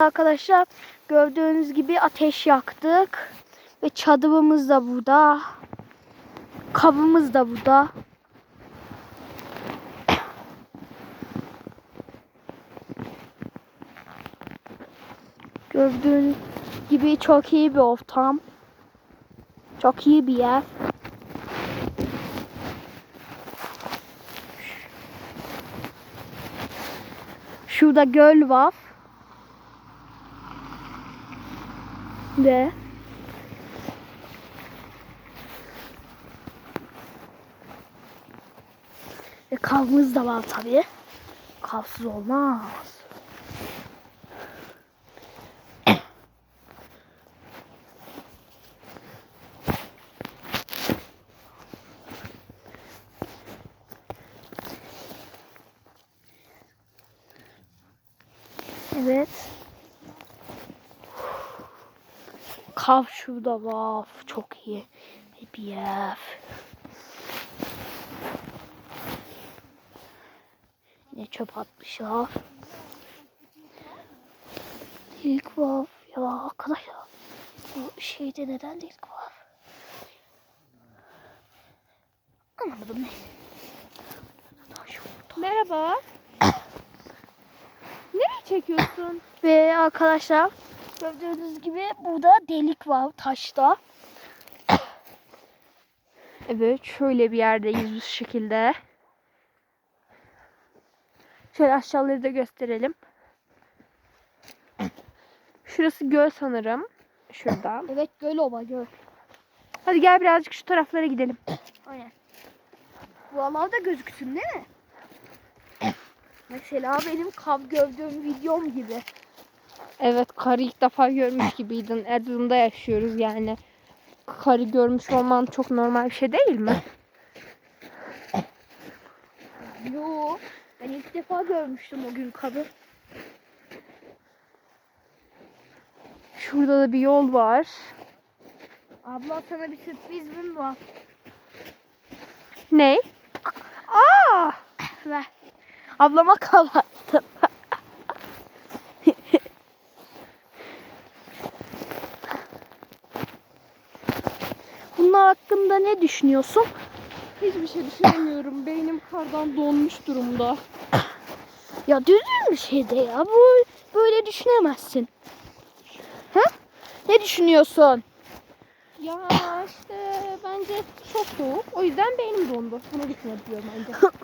Arkadaşlar gördüğünüz gibi ateş yaktık. Ve çadırımız da burada. Kabımız da burada. Gördüğünüz gibi çok iyi bir ortam. Çok iyi bir yer. Şurada göl var. Ve ve kavımız da var tabii. Kavsız olmaz. Evet. Kav şurada var. Çok iyi. Yer. Yine çöp atmışlar. Delik var. Ya arkadaşlar. Bu şeyde neden delik var? Anlamadım ne? Merhaba. Nereye çekiyorsun? Ve arkadaşlar gördüğünüz gibi burada delik var taşta. Evet şöyle bir yerdeyiz bu şekilde. Şöyle aşağıları da gösterelim. Şurası göl sanırım. Şurada. Evet göl ova göl. Hadi gel birazcık şu taraflara gidelim. Aynen. Buralar da gözüksün değil mi? Mesela benim kav gördüğüm videom gibi. Evet karı ilk defa görmüş gibiydin. Erzurum'da yaşıyoruz yani. Karı görmüş olman çok normal bir şey değil mi? Yo, ben ilk defa görmüştüm o gün kabı. Şurada da bir yol var. Abla sana bir sürprizim var. Ne? Aa! Ver. Ablama kalattım. Bunlar hakkında ne düşünüyorsun? Hiçbir şey düşünemiyorum. Beynim kardan donmuş durumda. Ya düzgün bir şey de ya. Bu böyle düşünemezsin. Ha? Ne düşünüyorsun? Ya işte bence çok soğuk. O yüzden beynim dondu. Bunu düşünebiliyorum bence.